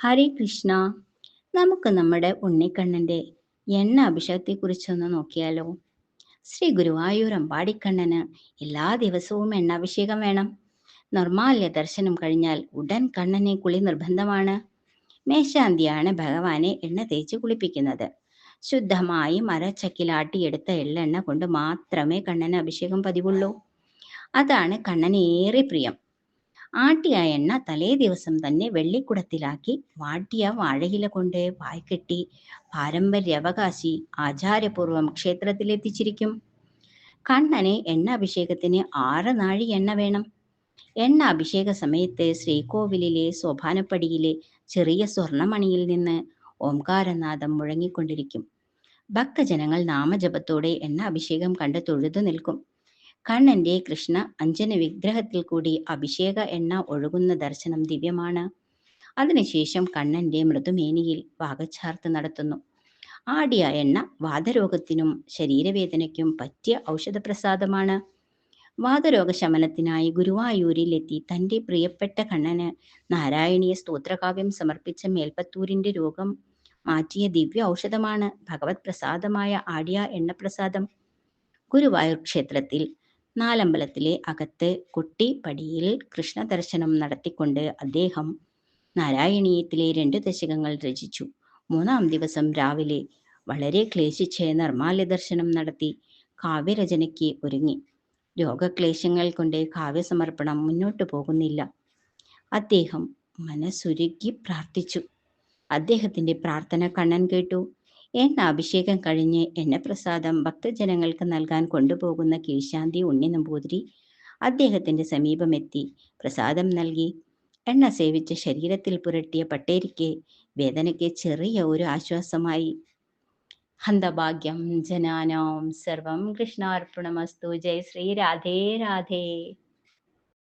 ഹരേ കൃഷ്ണ. നമുക്ക് നമ്മുടെ ഉണ്ണിക്കണ്ണന്റെ എണ്ണ അഭിഷേകത്തെ കുറിച്ചൊന്ന് നോക്കിയാലോ? ശ്രീ ഗുരുവായൂർ അമ്പാടിക്കണ്ണന് എല്ലാ ദിവസവും എണ്ണാഭിഷേകം വേണം. നിർമാല്യ ദർശനം കഴിഞ്ഞാൽ ഉടൻ കണ്ണനെ കുളി നിർബന്ധമാണ്. മേശാന്തിയാണ് ഭഗവാനെ എണ്ണ തേച്ച് കുളിപ്പിക്കുന്നത്. ശുദ്ധമായി മരച്ചക്കിലാട്ടിയെടുത്ത എള്ളെണ്ണ കൊണ്ട് മാത്രമേ കണ്ണന് അഭിഷേകം പതിവുള്ളൂ. അതാണ് കണ്ണന് ഏറെ പ്രിയം. ആട്ടിയ എണ്ണ തലേ ദിവസം തന്നെ വെള്ളിക്കുടത്തിലാക്കി വാട്ടിയ വാഴയില കൊണ്ട് വായ്ക്കെട്ടി പാരമ്പര്യാവകാശി ആചാരപൂർവം ക്ഷേത്രത്തിലെത്തിച്ചിരിക്കും. കണ്ണനെ എണ്ണ അഭിഷേകത്തിന് ആറ് നാഴി എണ്ണ വേണം. എണ്ണ അഭിഷേക സമയത്ത് ശ്രീകോവിലിലെ സോപാനപ്പടിയിലെ ചെറിയ സ്വർണമണിയിൽ നിന്ന് ഓംകാരനാഥം മുഴങ്ങിക്കൊണ്ടിരിക്കും. ഭക്തജനങ്ങൾ നാമജപത്തോടെ എണ്ണ അഭിഷേകം കണ്ട് തൊഴുതു നിൽക്കും. കണ്ണന്റെ കൃഷ്ണ അഞ്ജന വിഗ്രഹത്തിൽ കൂടി അഭിഷേക എണ്ണ ഒഴുകുന്ന ദർശനം ദിവ്യമാണ്. അതിനുശേഷം കണ്ണന്റെ മൃദുമേനിയിൽ വാഗച്ചാർത്ത് നടത്തുന്നു. ആടിയ എണ്ണ വാതരോഗത്തിനും ശരീരവേദനയ്ക്കും പറ്റിയ ഔഷധപ്രസാദമാണ്. വാതരോഗശമനത്തിനായി ഗുരുവായൂരിൽ എത്തി തന്റെ പ്രിയപ്പെട്ട കണ്ണന് നാരായണീയ സ്തോത്രകാവ്യം സമർപ്പിച്ച മേൽപ്പത്തൂരിന്റെ രോഗം മാറ്റിയ ദിവ്യ ഔഷധമാണ്. ഭഗവത് പ്രസാദമായ ആടിയ എണ്ണപ്രസാദം. ഗുരുവായൂർ ക്ഷേത്രത്തിൽ നാലമ്പലത്തിലെ അകത്ത് കുട്ടിപ്പടിയിൽ കൃഷ്ണ ദർശനം നടത്തിക്കൊണ്ട് അദ്ദേഹം നാരായണീയത്തിലെ രണ്ട് ദശകങ്ങൾ രചിച്ചു. മൂന്നാം ദിവസം രാവിലെ വളരെ ക്ലേശിച്ച് നിർമാല്യ ദർശനം നടത്തി കാവ്യരചനയ്ക്ക് ഒരുങ്ങി. രോഗക്ലേശങ്ങൾ കൊണ്ട് കാവ്യസമർപ്പണം മുന്നോട്ടു പോകുന്നില്ല. അദ്ദേഹം മനസ്സുരുക്കി പ്രാർത്ഥിച്ചു. അദ്ദേഹത്തിന്റെ പ്രാർത്ഥന കണ്ണൻ കേട്ടു. എണ്ണ അഭിഷേകം കഴിഞ്ഞ് എണ്ണപ്രസാദം ഭക്തജനങ്ങൾക്ക് നൽകാൻ കൊണ്ടുപോകുന്ന കീഴ്ശാന്തി ഉണ്ണി നമ്പൂതിരി അദ്ദേഹത്തിന്റെ സമീപമെത്തി പ്രസാദം നൽകി. എണ്ണ സേവിച്ച് ശരീരത്തിൽ പുരട്ടിയ പട്ടേരിക്ക് വേദനയ്ക്ക് ചെറിയ ഒരു ആശ്വാസമായി. ഹന്തഭാഗ്യം ജനാനാം സർവം കൃഷ്ണാർപ്പണമസ്തു. ജയ് ശ്രീ രാധേ രാധേ.